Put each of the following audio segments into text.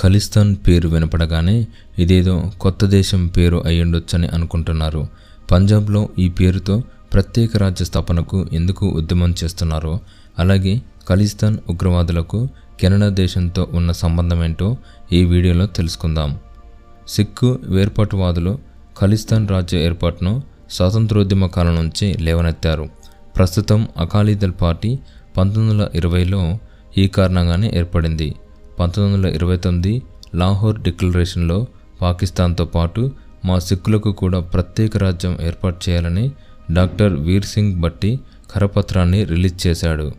ఖలిస్తాన్ పేరు వినపడగానే ఇదేదో కొత్త దేశం పేరు అయ్యుండొచ్చని అనుకుంటున్నారు. పంజాబ్లో ఈ పేరుతో ప్రత్యేక రాజ్య స్థాపనకు ఎందుకు ఉద్యమం చేస్తున్నారో అలాగే ఖలిస్తాన్ ఉగ్రవాదులకు కెనడా దేశంతో ఉన్న సంబంధం ఏంటో ఈ వీడియోలో తెలుసుకుందాం. సిక్కు వేర్పాటువాదులు ఖలిస్తాన్ రాజ్య ఏర్పాటును స్వాతంత్రోద్యమ కాలం నుంచి లేవనెత్తారు. ప్రస్తుతం అకాలీదళ్ పార్టీ పంతొమ్మిది వందల ఇరవైలో ఈ కారణంగానే ఏర్పడింది. పంతొమ్మిది వందల ఇరవై తొమ్మిది లాహోర్ డిక్లరేషన్లో పాకిస్తాన్తో పాటు మా సిక్కులకు కూడా ప్రత్యేక రాజ్యం ఏర్పాటు చేయాలని డాక్టర్ వీర్ సింగ్ బట్టి కరపత్రాన్ని రిలీజ్ చేశాడు.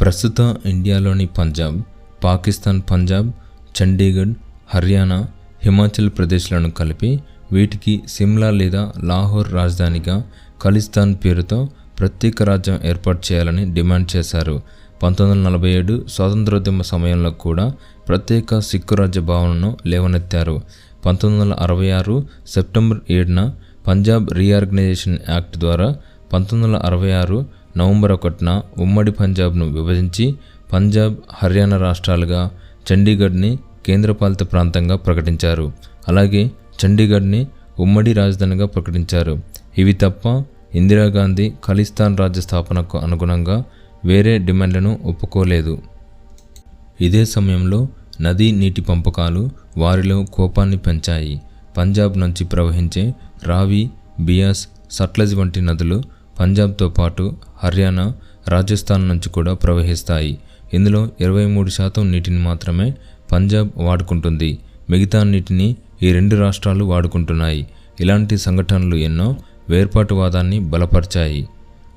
ప్రస్తుత ఇండియాలోని పంజాబ్ పాకిస్తాన్ పంజాబ్ చండీగఢ్ హర్యానా హిమాచల్ ప్రదేశ్లను కలిపి వీటికి సిమ్లా లేదా లాహోర్ రాజధానిగా ఖలిస్తాన్ పేరుతో ప్రత్యేక రాజ్యం ఏర్పాటు చేయాలని డిమాండ్ చేశారు. పంతొమ్మిది వందల నలభై ఏడు స్వాతంత్రోద్యమ సమయంలో కూడా ప్రత్యేక సిక్కు రాజ్య భావనను లేవనెత్తారు. పంతొమ్మిది వందల అరవై ఆరు సెప్టెంబర్ ఏడున పంజాబ్ రీఆర్గనైజేషన్ యాక్ట్ ద్వారా పంతొమ్మిది వందల అరవై ఆరు నవంబర్ ఒకటిన ఉమ్మడి పంజాబ్ను విభజించి పంజాబ్ హర్యానా రాష్ట్రాలుగా చండీగఢ్ని కేంద్రపాలిత ప్రాంతంగా ప్రకటించారు. అలాగే చండీగఢ్ని ఉమ్మడి రాజధానిగా ప్రకటించారు. ఇవి తప్ప ఇందిరాగాంధీ ఖలిస్తాన్ రాజ్య స్థాపనకు అనుగుణంగా వేరే డిమాండ్లను ఒప్పుకోలేదు. ఇదే సమయంలో నదీ నీటి పంపకాలు వారిలో కోపాన్ని పెంచాయి. పంజాబ్ నుంచి ప్రవహించే రావి బియాస్ సట్లజ్ వంటి నదులు పంజాబ్తో పాటు హర్యానా రాజస్థాన్ నుంచి కూడా ప్రవహిస్తాయి. ఇందులో ఇరవై మూడు శాతం నీటిని మాత్రమే పంజాబ్ వాడుకుంటుంది. మిగతా నీటిని ఈ రెండు రాష్ట్రాలు వాడుకుంటున్నాయి. ఇలాంటి సంఘటనలు ఎన్నో వేర్పాటువాదాన్ని బలపరిచాయి.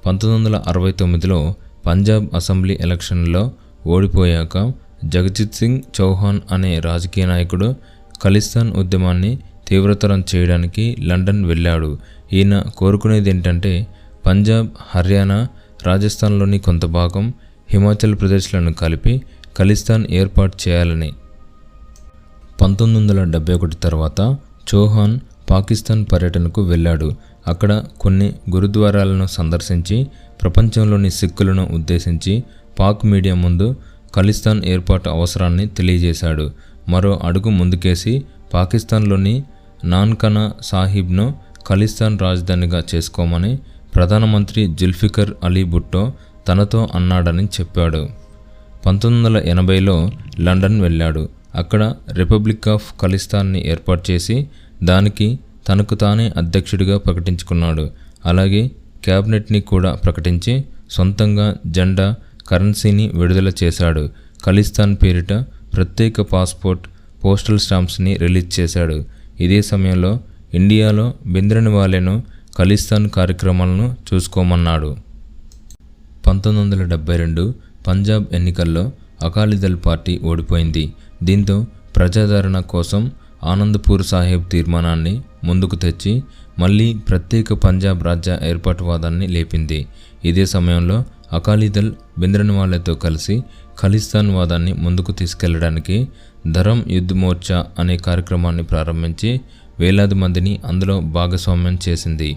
పంతొమ్మిది వందల అరవై తొమ్మిదిలో పంజాబ్ అసెంబ్లీ ఎలక్షన్లో ఓడిపోయాక జగజిత్ సింగ్ చౌహాన్ అనే రాజకీయ నాయకుడు ఖలిస్తాన్ ఉద్యమాన్ని తీవ్రతరం చేయడానికి లండన్ వెళ్ళాడు. ఈయన కోరుకునేది ఏంటంటే పంజాబ్ హర్యానా రాజస్థాన్లోని కొంత భాగం హిమాచల్ ప్రదేశ్లను కలిపి ఖలిస్తాన్ ఏర్పాటు చేయాలని. పంతొమ్మిది వందల డెబ్బై ఒకటి తర్వాత చౌహాన్ పాకిస్తాన్ పర్యటనకు వెళ్ళాడు. అక్కడ కొన్ని గురుద్వారాలను సందర్శించి ప్రపంచంలోని సిక్కులను ఉద్దేశించి పాక్ మీడియా ముందు ఖలిస్తాన్ ఏర్పాటు అవసరాన్ని తెలియజేశాడు. మరో అడుగు ముందుకేసి పాకిస్తాన్లోని నాన్కనా సాహిబ్ను ఖలిస్తాన్ రాజధానిగా చేసుకోమని ప్రధానమంత్రి జుల్ఫికర్ అలీ భుట్టో తనతో అన్నాడని చెప్పాడు. పంతొమ్మిది వందల ఎనభైలో లండన్ వెళ్ళాడు. అక్కడ రిపబ్లిక్ ఆఫ్ ఖలిస్తాన్ని ఏర్పాటు చేసి దానికి తనకు తానే అధ్యక్షుడిగా ప్రకటించుకున్నాడు. అలాగే క్యాబినెట్ని కూడా ప్రకటించి సొంతంగా జెండా కరెన్సీని విడుదల చేశాడు. ఖలిస్తాన్ పేరిట ప్రత్యేక పాస్పోర్ట్ పోస్టల్ స్టాంప్స్ని రిలీజ్ చేశాడు. ఇదే సమయంలో ఇండియాలో బింద్రని వాలేను ఖలిస్తాన్ కార్యక్రమాలను చూసుకోమన్నాడు. పంతొమ్మిది వందల డెబ్బై రెండు పంజాబ్ ఎన్నికల్లో అకాలీదళ్ పార్టీ ఓడిపోయింది. దీంతో ప్రజాదరణ కోసం ఆనందపూర్ సాహెబ్ తీర్మానాన్ని ముందుకు తెచ్చి మళ్ళీ ప్రత్యేక పంజాబ్ రాజ్య ఏర్పాటువాదాన్ని లేపింది. ఇదే సమయంలో అకాలీదల్ బింద్రన్వాలతో కలిసి ఖలిస్తాన్ వాదాన్ని ముందుకు తీసుకెళ్ళడానికి ధరం యుద్ధ్ మోర్చా అనే కార్యక్రమాన్ని ప్రారంభించి వేలాది మందిని అందులో భాగస్వామ్యం చేసింది.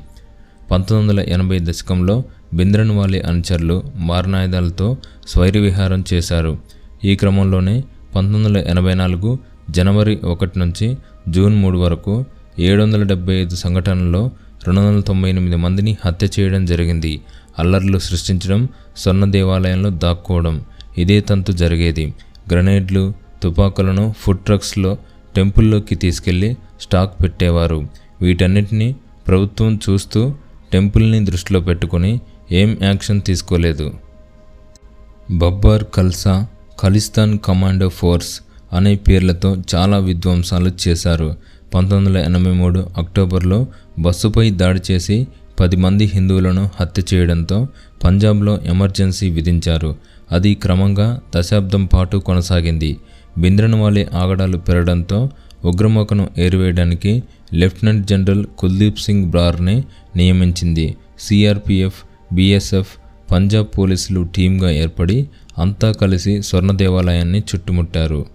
పంతొమ్మిది వందల ఎనభై దశకంలో బింద్రన్వాలి అనుచరులు మారణాయుధాలతో స్వైరవిహారం చేశారు. ఈ క్రమంలోనే పంతొమ్మిది వందల ఎనభై నాలుగు జనవరి ఒకటి నుంచి జూన్ మూడు వరకు ఏడు వందల డెబ్బై ఐదు సంఘటనల్లో రెండు వందల తొంభై ఎనిమిది మందిని హత్య చేయడం జరిగింది. అల్లర్లు సృష్టించడం స్వర్ణ దేవాలయంలో దాక్కోవడం ఇదే తంతు జరిగేది. గ్రనేడ్లు తుపాకులను ఫుడ్ ట్రక్స్లో టెంపుల్లోకి తీసుకెళ్ళి స్టాక్ పెట్టేవారు. వీటన్నిటిని ప్రభుత్వం చూస్తూ టెంపుల్ని దృష్టిలో పెట్టుకుని ఏం యాక్షన్ తీసుకోలేదు. బబ్బర్ ఖల్సా ఖలిస్తాన్ కమాండో ఫోర్స్ అనే పేర్లతో చాలా విధ్వంసాలు చేశారు. పంతొమ్మిది వందల ఎనభై మూడు అక్టోబర్లో బస్సుపై దాడి చేసి పది మంది హిందువులను హత్య చేయడంతో పంజాబ్లో ఎమర్జెన్సీ విధించారు. అది క్రమంగా దశాబ్దం పాటు కొనసాగింది. బింద్రన్వాలే ఆగడాలు పెరగడంతో ఉగ్రమోకను ఏరివేయడానికి లెఫ్టినెంట్ జనరల్ కుల్దీప్ సింగ్ బ్రార్ని నియమించింది. సిఆర్పిఎఫ్ బీఎస్ఎఫ్ పంజాబ్ పోలీసులు టీమ్గా ఏర్పడి అంతా కలిసి స్వర్ణ దేవాలయాన్ని చుట్టుముట్టారు.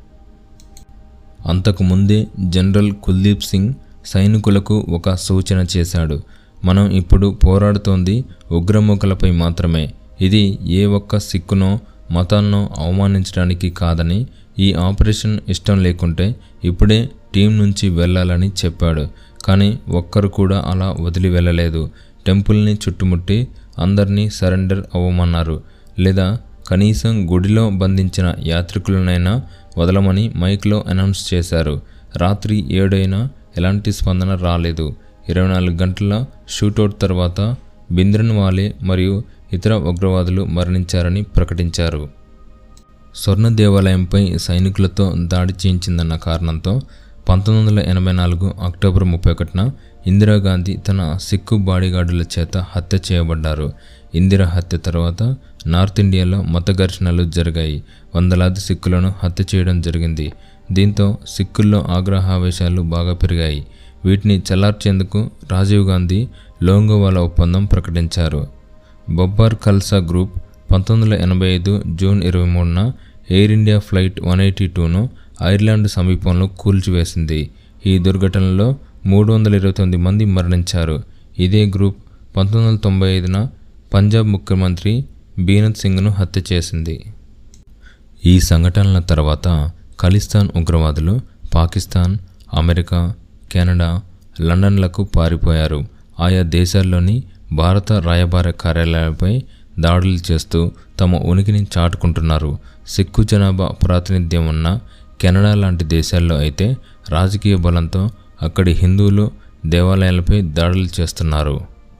అంతకు ముందే జనరల్ కుల్దీప్ సింగ్ సైనికులకు ఒక సూచన చేశాడు. మనం ఇప్పుడు పోరాడుతోంది ఉగ్రముఖలపై మాత్రమే. ఇది ఏ ఒక్క సిక్కునో మతాన్నో అవమానించడానికి కాదని ఈ ఆపరేషన్ ఇష్టం లేకుంటే ఇప్పుడే టీం నుంచి వెళ్ళాలని చెప్పాడు. కానీ ఒక్కరు కూడా అలా వదిలి వెళ్ళలేదు. టెంపుల్ని చుట్టుముట్టి అందరినీ సరెండర్ అవ్వమన్నారు. లేదా కనీసం గుడిలో బంధించిన యాత్రికులనైనా వదలమని మైక్లో అనౌన్స్ చేశారు. రాత్రి ఏడైనా ఎలాంటి స్పందన రాలేదు. ఇరవై నాలుగు గంటల షూటౌట్ తర్వాత బింద్రన్ వాలే మరియు ఇతర ఉగ్రవాదులు మరణించారని ప్రకటించారు. స్వర్ణ దేవాలయంపై సైనికులతో దాడి చేయించిందన్న కారణంతో పంతొమ్మిది వందల ఎనభై నాలుగు అక్టోబర్ ముప్పై ఒకటిన ఇందిరాగాంధీ తన సిక్కు బాడీగార్డుల చేత హత్య చేయబడ్డారు. ఇందిరా హత్య తర్వాత నార్త్ ఇండియాలో మత ఘర్షణలు జరిగాయి. వందలాది సిక్కులను హత్య చేయడం జరిగింది. దీంతో సిక్కుల్లో ఆగ్రహావేశాలు బాగా పెరిగాయి. వీటిని చల్లార్చేందుకు రాజీవ్ గాంధీ లోంగోవాలా ఒప్పందం ప్రకటించారు. బొబ్బార్ ఖల్సా గ్రూప్ పంతొమ్మిది వందల ఎనభై ఐదు జూన్ ఇరవై మూడున air India flight one eighty టూను Ireland సమీపంలో కూల్చివేసింది. ఈ దుర్ఘటనలో మూడు వందల ఇరవై తొమ్మిది మంది మరణించారు. ఇదే గ్రూప్ పంతొమ్మిది వందల తొంభై ఐదున పంజాబ్ ముఖ్యమంత్రి బీనత్ సింగ్ను హత్య చేసింది. ఈ సంఘటనల తర్వాత ఖలిస్తాన్ ఉగ్రవాదులు పాకిస్తాన్ అమెరికా కెనడా లండన్లకు పారిపోయారు. ఆయా దేశాల్లోని భారత రాయబార కార్యాలయాలపై దాడులు చేస్తూ తమ ఉనికిని చాటుకుంటున్నారు. సిక్కు జనాభా ప్రాతినిధ్యం ఉన్న కెనడా లాంటి దేశాల్లో అయితే రాజకీయ బలంతో అక్కడి హిందువులు దేవాలయాలపై దాడులు చేస్తున్నారు.